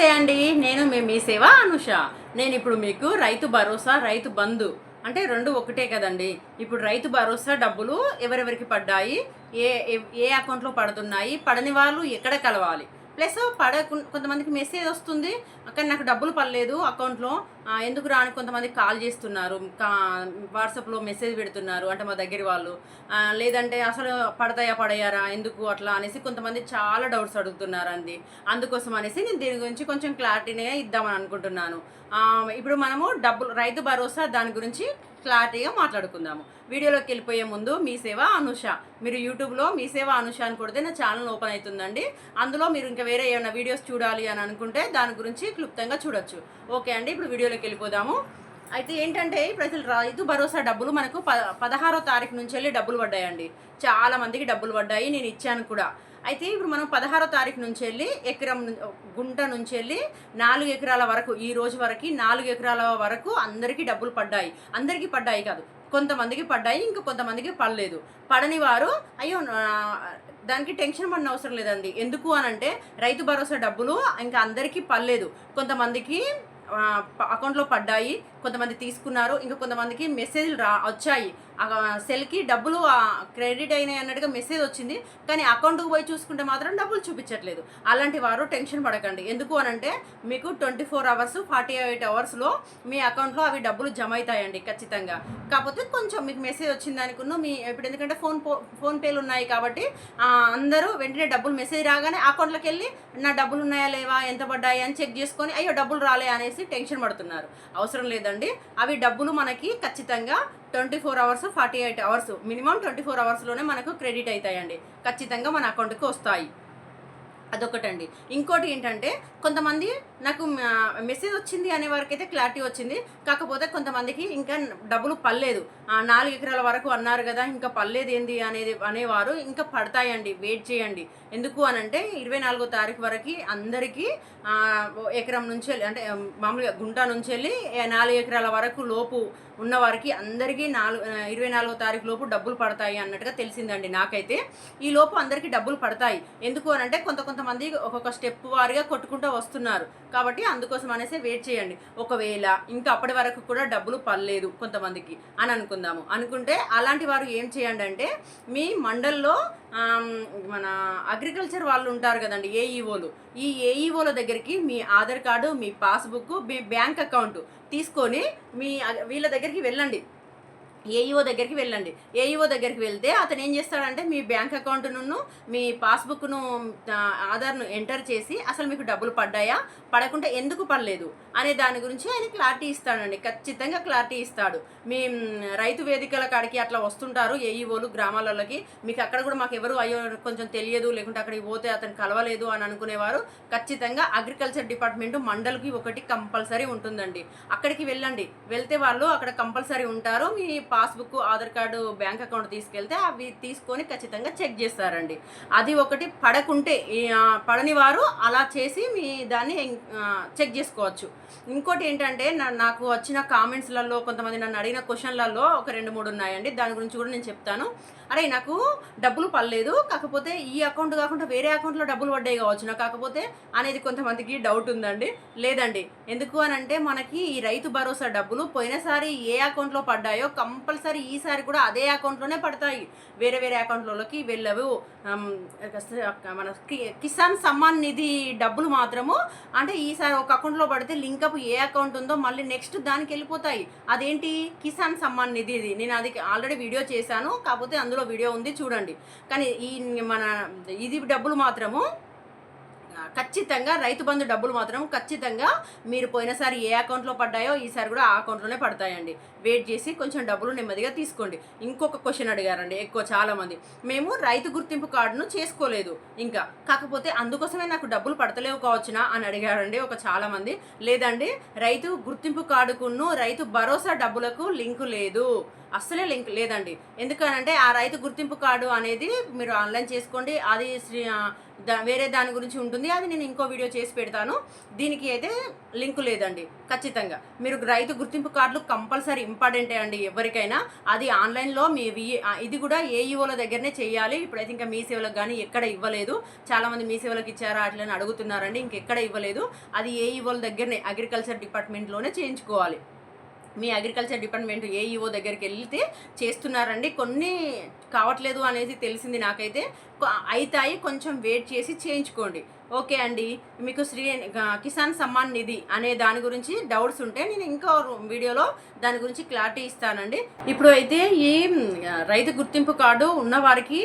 నమస్తే అండి నేను మీ మీ సేవ అనుష. నేను ఇప్పుడు మీకు రైతు భరోసా రైతు బంధు. అంటే రెండు ఒకటే కదండి. ఇప్పుడు రైతు భరోసా డబ్బులు ఎవరెవరికి పడ్డాయి? ఏ ఏ- ఏ అకౌంట్లో పడుతున్నాయి? పడని వాళ్ళు ఎక్కడ కలవాలి? ప్లస్ పడ కొంతమందికి మెసేజ్ వస్తుంది అక్కడ నాకు డబ్బులు పడలేదు అకౌంట్లో. ఎందుకు రాని కొంతమంది కాల్ చేస్తున్నారు. కా వాట్సాప్లో మెసేజ్ పెడుతున్నారు అంటే మా దగ్గర వాళ్ళు. లేదంటే అసలు పడతాయా పడయారా? ఎందుకు అట్లా? అనేసి కొంతమంది చాలా డౌట్స్ అడుగుతున్నారు అండి అందుకోసం అనేసి నేను దీని గురించి కొంచెం క్లారిటీనే ఇద్దామని అనుకుంటున్నాను. ఇప్పుడు మనము డబ్బులు రైతు భరోసా దాని గురించి క్లారిటీగా మాట్లాడుకుందాము. వీడియోలోకి వెళ్ళిపోయే ముందు మీ సేవ అనుష. మీరు యూట్యూబ్లో మీ సేవ అనుష అని కొడితే నా ఛానల్ ఓపెన్ అవుతుందండి. అందులో మీరు ఇంకా వేరే ఏమైనా వీడియోస్ చూడాలి అని అనుకుంటే దాని గురించి క్లుప్తంగా చూడొచ్చు. ఓకే అండి ఇప్పుడు వీడియోలోకి వెళ్ళిపోదాము. అయితే ఏంటంటే ఇప్పుడు అసలు రైతు భరోసా డబ్బులు మనకు ప పదహారో తారీఖు నుంచి వెళ్ళి డబ్బులు పడ్డాయండి. చాలా మందికి డబ్బులు పడ్డాయి నేను ఇచ్చాను కూడా. అయితే ఇప్పుడు మనం పదహారో తారీఖు నుంచి వెళ్ళి ఎకరం గుంట నుంచి వెళ్ళి నాలుగు ఎకరాల వరకు ఈ రోజు వరకు నాలుగు ఎకరాల వరకు అందరికీ డబ్బులు పడ్డాయి. అందరికీ పడ్డాయి కాదు. కొంతమందికి పడ్డాయి ఇంకా కొంతమందికి పడలేదు. పడని వారు అయ్యో దానికి టెన్షన్ పడిన అవసరం లేదండి. ఎందుకు అని అంటే రైతు భరోసా డబ్బులు ఇంకా అందరికీ పడలేదు. కొంతమందికి అకౌంట్లో పడ్డాయి కొంతమంది తీసుకున్నారు. ఇంకా కొంతమందికి మెసేజ్లు రా వచ్చాయి. ఆ సెల్కి డబ్బులు క్రెడిట్ అయినాయి అన్నట్టుగా మెసేజ్ వచ్చింది. కానీ అకౌంట్కి పోయి చూసుకుంటే మాత్రం డబ్బులు చూపించట్లేదు. అలాంటి వారు టెన్షన్ పడకండి. ఎందుకు అని అంటే మీకు twenty four hours forty eight అవర్స్లో మీ అకౌంట్లో అవి డబ్బులు జమ అవుతాయండి ఖచ్చితంగా. కాకపోతే కొంచెం మీకు మెసేజ్ వచ్చింది అనుకున్న మీ ఇప్పుడు ఎందుకంటే ఫోన్ ఫోన్పేలు ఉన్నాయి కాబట్టి అందరూ వెంటనే డబ్బులు మెసేజ్ రాగానే అకౌంట్లోకి వెళ్ళి నా డబ్బులు ఉన్నాయా లేవా? ఎంత పడ్డాయి? అని చెక్ చేసుకొని అయ్యో డబ్బులు రాలే అనేసి టెన్షన్ పడుతున్నారు. అవసరం లేదు లేదండి. అవి డబ్బులు మనకి ఖచ్చితంగా twenty four hours forty eight hours minimum twenty four అవర్స్లోనే మనకు క్రెడిట్ అవుతాయండి. ఖచ్చితంగా మన అకౌంట్కి వస్తాయి. అదొకటండి. ఇంకోటి ఏంటంటే కొంతమంది నాకు మెసేజ్ వచ్చింది అనే వరకు అయితే క్లారిటీ వచ్చింది. కాకపోతే కొంతమందికి ఇంకా డబ్బులు పర్లేదు నాలుగు ఎకరాల వరకు అన్నారు కదా ఇంకా పర్లేదు ఏంది అనేది అనేవారు ఇంకా పడతాయండి. వెయిట్ చేయండి. ఎందుకు అని అంటే ఇరవై నాలుగో తారీఖు వరకు అందరికీ ఎకరం నుంచి వెళ్ళి అంటే మామూలుగా గుంట నుంచి వెళ్ళి నాలుగు ఎకరాల వరకు లోపు ఉన్నవారికి అందరికీ నాలుగు ఇరవై నాలుగో తారీఖు లోపు డబ్బులు పడతాయి అన్నట్టుగా తెలిసిందండి నాకైతే. ఈ లోపు అందరికీ డబ్బులు పడతాయి. ఎందుకు అని అంటే కొంత కొంతమంది ఒక్కొక్క స్టెప్ వారిగా కొట్టుకుంటూ వస్తున్నారు. కాబట్టి అందుకోసం అనేసి వెయిట్ చేయండి. ఒకవేళ ఇంకా అప్పటి వరకు కూడా డబ్బులు పడలేదు కొంతమందికి అని అనుకుందాము. అనుకుంటే అలాంటి వారు ఏం చేయండి అంటే మీ మండల్లో మన అగ్రికల్చర్ వాళ్ళు ఉంటారు కదండి ఏఈఓలు ఈ ఏఈఓల దగ్గరికి మీ ఆధార్ కార్డు మీ పాస్బుక్ మీ బ్యాంక్ అకౌంట్ తీసుకొని మీ వీళ్ళ దగ్గరికి వెళ్ళండి. ఏఈఓ దగ్గరికి వెళ్ళండి. ఏఈఓ దగ్గరికి వెళ్తే అతను ఏం చేస్తాడంటే మీ బ్యాంక్ అకౌంట్ను మీ పాస్బుక్ను ఆధార్ను ఎంటర్ చేసి అసలు మీకు డబ్బులు పడ్డాయా? పడకుండా ఎందుకు పడలేదు? అనే దాని గురించి ఆయన క్లారిటీ ఇస్తాడండి. ఖచ్చితంగా క్లారిటీ ఇస్తాడు. మీ రైతు వేదికల కాడికి అట్లా వస్తుంటారు ఏఈఓలు గ్రామాలలోకి. మీకు అక్కడ కూడా మాకు ఎవరు అయ్యో కొంచెం తెలియదు లేకుంటే అక్కడికి పోతే అతను కలవలేదు అని అనుకునేవారు. ఖచ్చితంగా అగ్రికల్చర్ డిపార్ట్మెంట్ మండలికి ఒకటి కంపల్సరీ ఉంటుందండి. అక్కడికి వెళ్ళండి. వెళ్తే వాళ్ళు అక్కడ కంపల్సరీ ఉంటారు. మీ passbook Aadhaar card bank account తీసుకెళ్తే అవి తీసుకొని ఖచ్చితంగా చెక్ చేస్తారండి. అది ఒకటి పడకుంటే పడని వారు అలా చేసి మీ దాన్ని చెక్ చేసుకోవచ్చు. ఇంకోటి ఏంటంటే నా- నాకు వచ్చిన కామెంట్స్లలో కొంతమంది నన్ను అడిగిన క్వశ్చన్లలో ఒక రెండు మూడు ఉన్నాయండి. దాని గురించి కూడా నేను చెప్తాను. అరే నాకు డబ్బులు పడలేదు. కాకపోతే ఈ అకౌంట్ కాకుండా వేరే అకౌంట్లో డబ్బులు పడ్డాయి కావచ్చు. నాకు కాకపోతే అనేది కొంతమందికి డౌట్ ఉందండి. లేదండి. ఎందుకు అని అంటే మనకి ఈ రైతు భరోసా డబ్బులు పోయినసారి ఏ అకౌంట్లో పడ్డాయో కంపల్సరీ కంపల్సరీ ఈసారి కూడా అదే అకౌంట్లోనే పడతాయి. వేరే వేరే అకౌంట్లలోకి వెళ్ళవు. మన కి- కిసాన్ సమ్మాన్ నిధి డబ్బులు మాత్రము. అంటే ఈసారి ఒక అకౌంట్లో పడితే లింకప్ ఏ అకౌంట్ ఉందో మళ్ళీ నెక్స్ట్ దానికి వెళ్ళిపోతాయి. అదేంటి? కిసాన్ సమ్మాన్ నిధి ఇది నేను అది ఆల్రెడీ వీడియో చేశాను. కాకపోతే అందులో వీడియో ఉంది చూడండి. కానీ ఈ మన ఇది డబ్బులు మాత్రము ఖచ్చితంగా రైతు బంధు డబ్బులు మాత్రం ఖచ్చితంగా మీరు పోయినసారి ఏ అకౌంట్లో పడ్డాయో ఈసారి కూడా ఆ అకౌంట్లోనే పడతాయండి. వెయిట్ చేసి కొంచెం డబ్బులు నెమ్మదిగా తీసుకోండి. ఇంకొక క్వశ్చన్ అడిగారండి ఎక్కువ చాలామంది. మేము రైతు గుర్తింపు కార్డును చేసుకోలేదు. ఇంకా కాకపోతే అందుకోసమే నాకు డబ్బులు పడతలేవు కావచ్చునా? అని అడిగారండి ఒక చాలామంది. లేదండి రైతు గుర్తింపు కార్డుకును రైతు భరోసా డబ్బులకు లింకు లేదు. అస్సలే లింక్ లేదండి. ఎందుకనంటే ఆ రైతు గుర్తింపు కార్డు అనేది మీరు ఆన్లైన్ చేసుకోండి. అది శ్రీ వేరే దాని గురించి ఉంటుంది. అది నేను ఇంకో వీడియో చేసి పెడతాను. దీనికి అయితే లింక్ లేదండి ఖచ్చితంగా. మీరు రైతు గుర్తింపు కార్డులు కంపల్సరీ ఇంపార్టెంటే అండి ఎవరికైనా. అది ఆన్లైన్లో మీ వి- ఇది కూడా ఏఈఓల దగ్గరనే చేయాలి. ఇప్పుడైతే ఇంకా మీ సేవలకు కానీ ఎక్కడ ఇవ్వలేదు. చాలామంది మీ సేవలకు ఇచ్చారా అట్లని అడుగుతున్నారండి. ఇంకెక్కడ ఇవ్వలేదు. అది ఏఈఓల దగ్గరనే అగ్రికల్చర్ డిపార్ట్మెంట్లోనే చేయించుకోవాలి. మీ అగ్రికల్చర్ డిపార్ట్మెంట్ ఏఈఓ దగ్గరికి వెళ్తే చేస్తున్నారండి. కొన్ని కావట్లేదు అనేది తెలిసింది నాకైతే. అవుతాయి కొంచెం వెయిట్ చేసి చేయించుకోండి. ఓకే అండి. మీకు శ్రీ కిసాన్ సమ్మాన్ నిధి అనే దాని గురించి డౌట్స్ ఉంటే నేను ఇంకో వీడియోలో దాని గురించి క్లారిటీ ఇస్తానండి. ఇప్పుడు అయితే ఈ రైతు గుర్తింపు కార్డు ఉన్న వారికి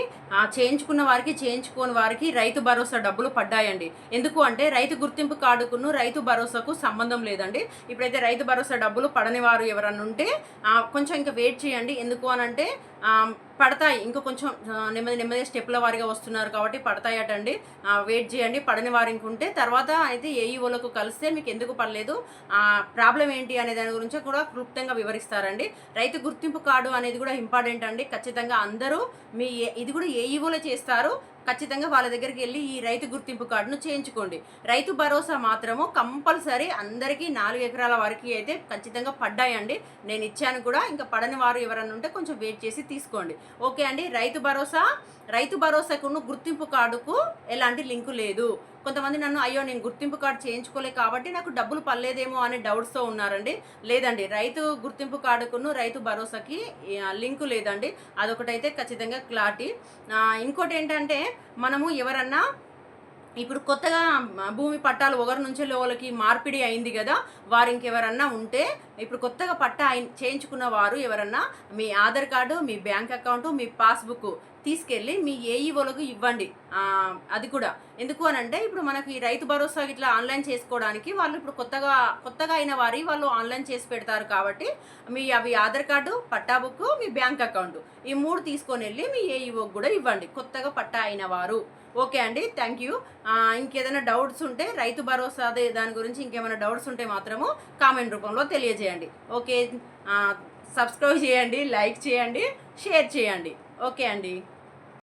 చేయించుకున్న వారికి చేయించుకోని వారికి రైతు భరోసా డబ్బులు పడ్డాయండి. ఎందుకు అంటే రైతు గుర్తింపు కార్డుకును రైతు భరోసాకు సంబంధం లేదండి. ఇప్పుడైతే రైతు భరోసా డబ్బులు పడని వారు ఎవరన్నా ఉంటే కొంచెం ఇంకా వెయిట్ చేయండి. ఎందుకు అని అంటే పడతాయి. ఇంకా కొంచెం నెమ్మది నెమ్మది స్టెప్ల వారిగా వస్తున్నారు కాబట్టి పడతాయటండి. ఆ, వెయిట్ చేయండి. పడని వారు ఇంకుంటే తర్వాత అయితే ఏఈఓలకు కలిస్తే మీకు ఎందుకు పర్లేదు ఆ, ప్రాబ్లం ఏంటి అనే దాని గురించి కూడా క్లుప్తంగా వివరిస్తారండి. రైతు గుర్తింపు కార్డు అనేది కూడా ఇంపార్టెంట్ అండి. ఖచ్చితంగా అందరూ మీ ఏ- ఇది కూడా ఏఈఓలో చేస్తారు. ఖచ్చితంగా వాళ్ళ దగ్గరికి వెళ్ళి ఈ రైతు గుర్తింపు కార్డును చేయించుకోండి. రైతు భరోసా మాత్రము కంపల్సరీ అందరికీ నాలుగు ఎకరాల వరకు అయితే ఖచ్చితంగా పడ్డాయండి. నేను ఇచ్చాను కూడా. ఇంకా పడని వారు ఎవరన్నా ఉంటే కొంచెం వెయిట్ చేసి తీసుకోండి. ఓకే అండి. రైతు భరోసా రైతు భరోసాకును గుర్తింపు కార్డుకు ఎలాంటి లింకు లేదు. కొంతమంది నన్ను అయ్యో నేను గుర్తింపు కార్డు చేయించుకోలే కాబట్టి నాకు డబ్బులు పర్లేదేమో అనే డౌట్స్తో ఉన్నారండి. లేదండి రైతు గుర్తింపు కార్డుకును రైతు భరోసాకి లింక్ లింకు లేదండి. అదొకటైతే ఖచ్చితంగా క్లారిటీ. ఇంకోటి ఏంటంటే మనము ఎవరన్నా ఇప్పుడు కొత్తగా భూమి పట్టాలు ఒకరి నుంచి లోలకి మార్పిడి అయింది కదా వారు ఇంకెవరన్నా ఉంటే ఇప్పుడు కొత్తగా పట్టా చేయించుకున్న వారు ఎవరన్నా మీ ఆధార్ కార్డు మీ బ్యాంక్ అకౌంట్ మీ పాస్బుక్ తీసుకెళ్ళి మీ ఏఈఓలకు ఇవ్వండి. అది కూడా. ఎందుకు అని అంటే ఇప్పుడు మనకి ఈ రైతు భరోసా ఇట్లా ఆన్లైన్ చేసుకోవడానికి వాళ్ళు ఇప్పుడు కొత్తగా కొత్తగా అయిన వారి వాళ్ళు ఆన్లైన్ చేసి పెడతారు కాబట్టి మీ అవి ఆధార్ కార్డు పట్టా బుక్ మీ బ్యాంక్ అకౌంట్. ఈ మూడు తీసుకొని వెళ్ళి మీ ఏఈఓకి కూడా ఇవ్వండి. కొత్తగా పట్టా అయిన వారు. ఓకే అండి. Thank you. ఇంకేదైనా డౌట్స్ ఉంటే రైతు భరోసా అదే దాని గురించి ఇంకేమైనా డౌట్స్ ఉంటే మాత్రము కామెంట్ రూపంలో తెలియజేయండి. ఓకే. సబ్స్క్రైబ్ చేయండి లైక్ చేయండి షేర్ చేయండి. ఓకే అండి.